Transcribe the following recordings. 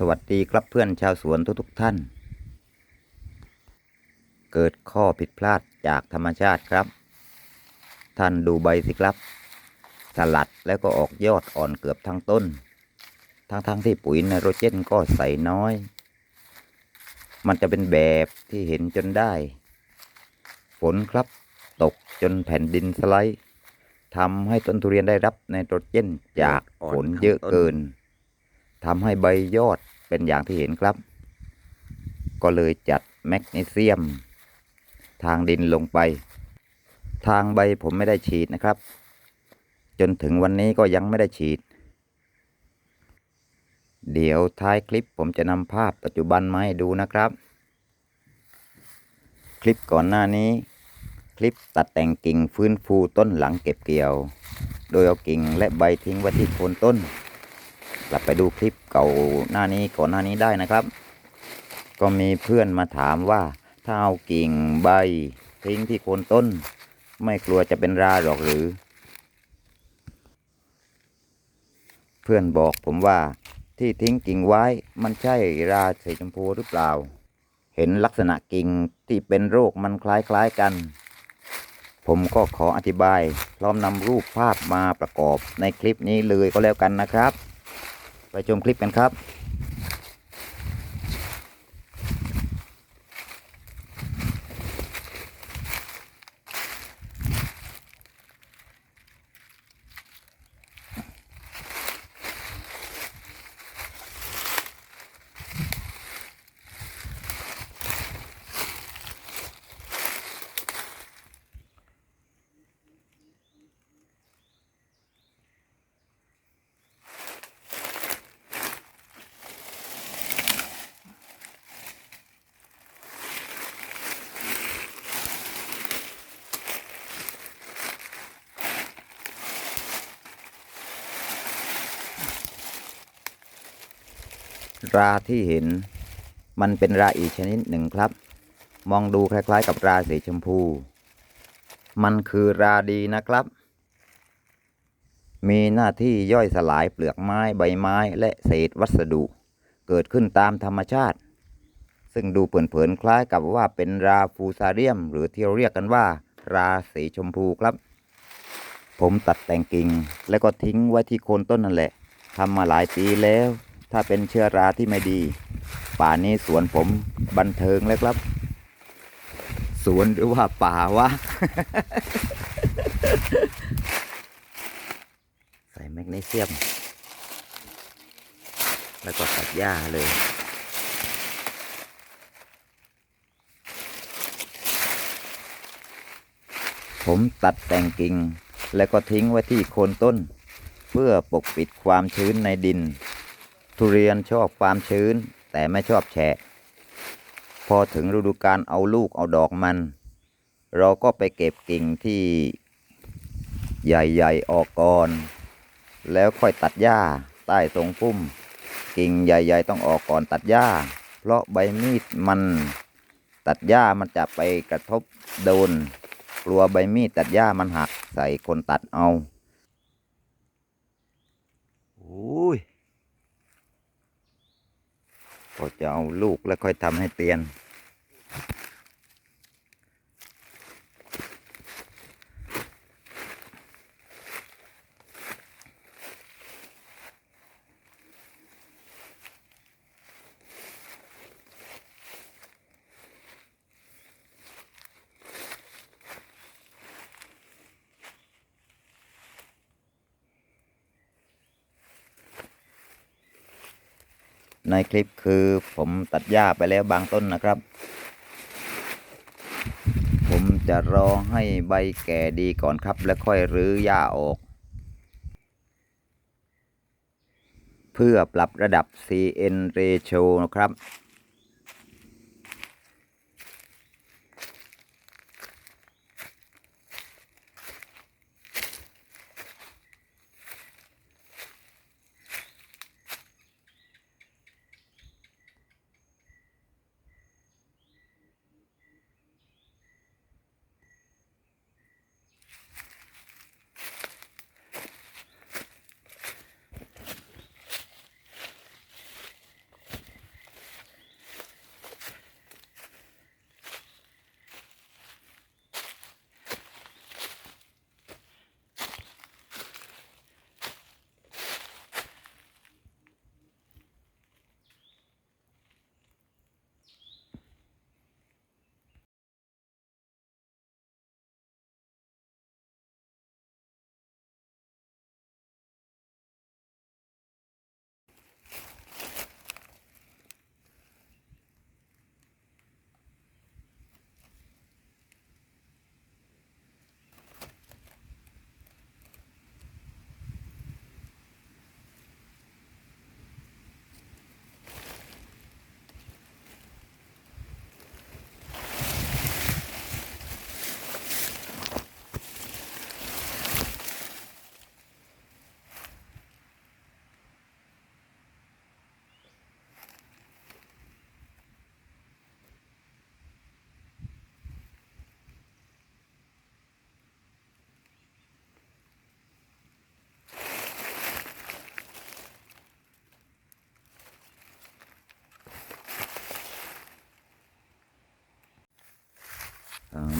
สวัสดีครับเพื่อนชาวสวนทุกๆท่าน เกิดข้อผิดพลาดจากธรรมชาติครับ ท่านดูใบสิครับ สลัดแล้วก็ออกยอดอ่อนเกือบทั้งต้น ทั้งๆทที่ปุ๋ยไนโตรเจนก็ใส่น้อย มันจะเป็นแบบที่เห็นจนได้ ฝนครับตกจนแผ่นดินสไลด์ทำให้ต้นทุเรียนได้รับไนโตรเจนจากฝนเยอะเกิน ทำให้ใบยอดเป็นอย่างที่เห็นครับ ก็เลยจัดแมกนีเซียม ทางดินลงไป ทางใบผมไม่ได้ฉีดนะครับ จนถึงวันนี้ก็ยังไม่ได้ฉีด เดี๋ยวท้ายคลิปผมจะนำภาพปัจจุบันมาให้ดูนะครับ คลิปก่อนหน้านี้ คลิปตัดแต่งกิ่งฟื้นฟูต้นหลังเก็บเกี่ยว โดยเอากิ่งและใบทิ้งไว้ที่โคนต้น กลับไปดูคลิปเก่าหน้านี้ก่อนหน้านี้ได้นะครับ ก็มีเพื่อนมาถามว่าถ้าเอากิ่งใบทิ้งที่โคนต้น ไม่กลัวจะเป็นราหรอกหรือ เพื่อนบอกผมว่าที่ทิ้งกิ่งไว้มันใช่ราสีชมพูหรือเปล่า เห็นลักษณะกิ่งที่เป็นโรคมันคล้ายๆกัน ผมก็ขออธิบาย พร้อมนำรูปภาพมาประกอบในคลิปนี้เลยก็แล้วกันนะครับ ชมคลิปกันครับ ราที่เห็น มันเป็นราอีกชนิดหนึ่งครับ มองดูคล้ายๆ กับราสีชมพู มันคือราดีนะครับ มีหน้าที่ย่อยสลายเปลือกไม้ใบไม้และเศษวัสดุ เกิดขึ้นตามธรรมชาติ ซึ่งดูเผินๆคล้ายกับว่าเป็นราฟูซาเรียม หรือที่เรียกกันว่า ราสีชมพูครับ ผมตัดแต่งกิ่ง แล้วก็ทิ้งไว้ที่โคนต้นนั่นแหละทำมาหลายปีแล้ว ถ้าเป็นเชื้อราที่ไม่ดี ป่านี้สวนผมบันเทิงแล้วครับ สวนหรือว่าป่าวะ ใส่แมกนีเซียม แล้วก็ตัดหญ้าเลยผมตัดแต่งกิ่ง แล้วก็ทิ้งไว้ที่โคนต้น เพื่อปกปิดความชื้นในดิน ทุเรียนชอบความชื้น แต่ไม่ชอบแฉะ พอถึงฤดูการเอาลูกเอาดอกมัน เราก็ไปเก็บกิ่งที่ใหญ่ๆออกก่อน แล้วค่อยตัดหญ้าใต้ตรงพุ่ม กิ่งใหญ่ๆต้องออกก่อนตัดหญ้า เพราะใบมีดมันตัดหญ้ามันจะไปกระทบโดน กลัวใบมีดตัดหญ้ามันหักใส่คนตัดเอาโอ้ย ก็จะเอาลูกแล้วค่อยทำให้เตียน ในคลิปคือผมตัดหญ้าไปแล้วบางต้นนะครับ ผมจะรอให้ใบแก่ดีก่อนครับ แล้วค่อยรื้อหญ้าออก เพื่อปรับระดับ CN ratio นะครับ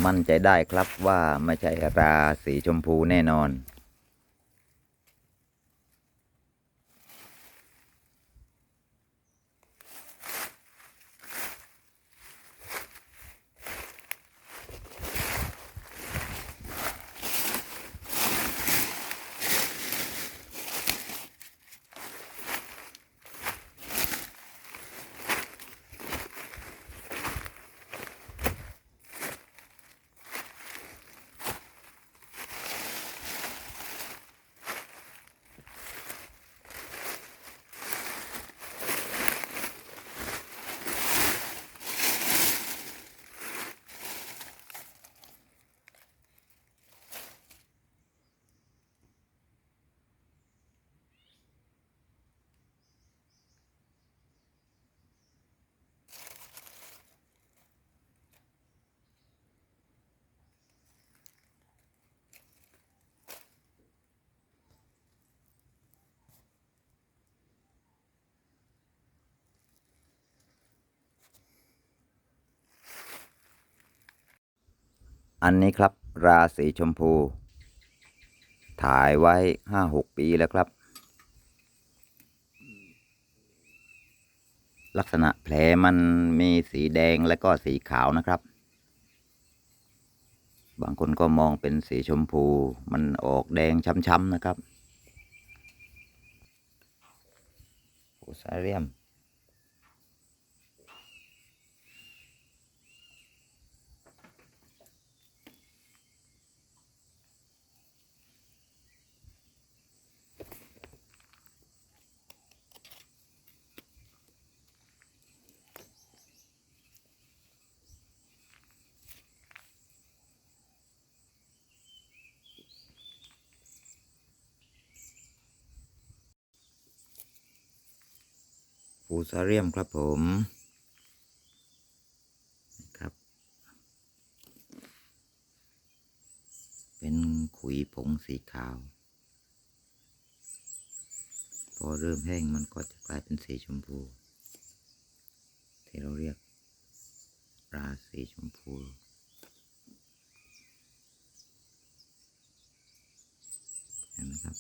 มั่นใจได้ครับว่าไม่ใช่ราสีชมพูแน่นอน อันนี้ครับ ราศีชมพู ถ่ายไว้ห้าหกปีแล้วครับ ลักษณะแผลมันมีสีแดงและก็สีขาวนะครับ บางคนก็มองเป็นสีชมพู มันออกแดงช้ำๆนะครับโอซาเรียม ฟูซาเรียมครับผมครับ เป็นขุยผงสีขาว พอเริ่มแห้งมันก็จะกลายเป็นสีชมพู ที่เราเรียกราสีชมพูเห็นไหมครับ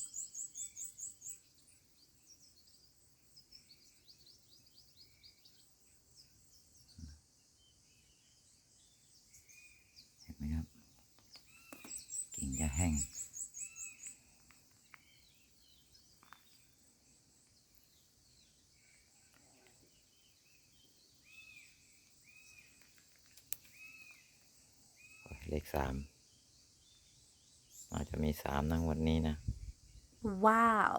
เห็นไหมครับ กิ่งจะ แห้งเลขสามอาจจะมีสามนะงวันนี้นะ Wow.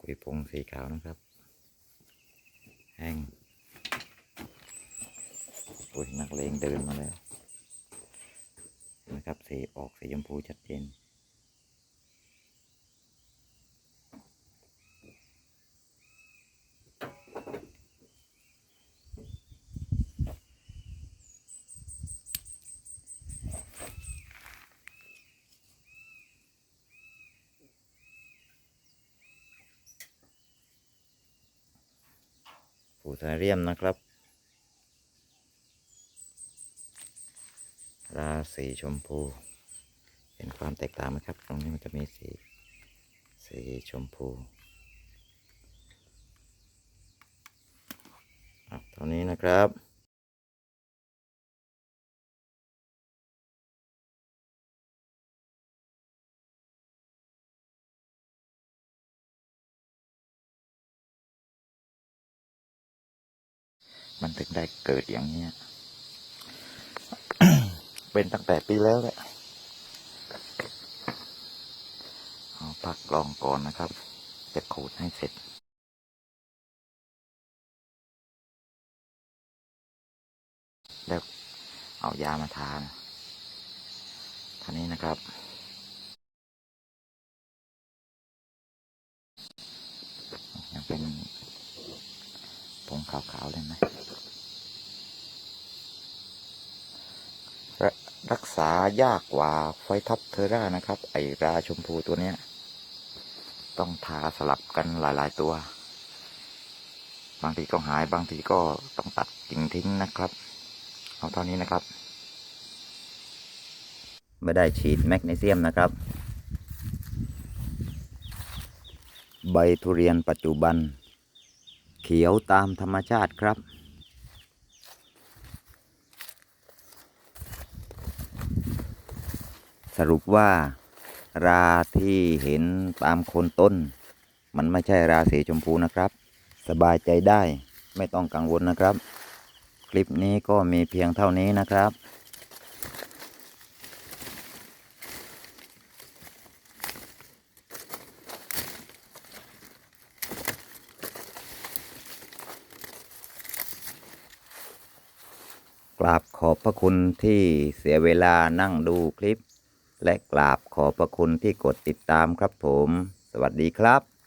กุยพงสีขาวนะครับ แห้ง ปุยนักเลงเดินมาแล้วนะครับสีออกสีชมพูชัดเจนฟูซาเรียมนะครับ ราสีชมพู เห็นความแตกต่างไหมครับ ตรงนี้มันจะมีสี สีชมพูครับเท่านี้นะครับมันถึงได้เกิดอย่างเนี้ย เป็นตั้งแต่ปีแล้วแหละเอาพักลองก่อนนะครับ จะขูดให้เสร็จแล้วเอายามาทานท่านี้นะครับ ยังเป็นผงขาวๆเลยไหม รั รักษายากกว่าไฟท็อปเทอร่านะครับ ไอราชมพูตัวเนี้ย ต้องทาสลับกันหลาย ๆ ตัว บางทีก็หายบางทีก็ต้องตัดกิ่งทิ้งนะครับ เอาเท่านี้นะครับ ไม่ได้ฉีดแมกนีเซียมนะครับ ใบทุเรียนปัจจุบัน เขียวตามธรรมชาติครับ สรุปว่า ราที่เห็นตามโคนต้น มันไม่ใช่ราสีชมพูนะครับ สบายใจได้ไม่ต้องกังวลนะครับ คลิปนี้ก็มีเพียงเท่านี้นะครับกราบขอบพระคุณที่เสียเวลานั่งดูคลิป และกราบขอบพระคุณที่กดติดตามครับผม สวัสดีครับ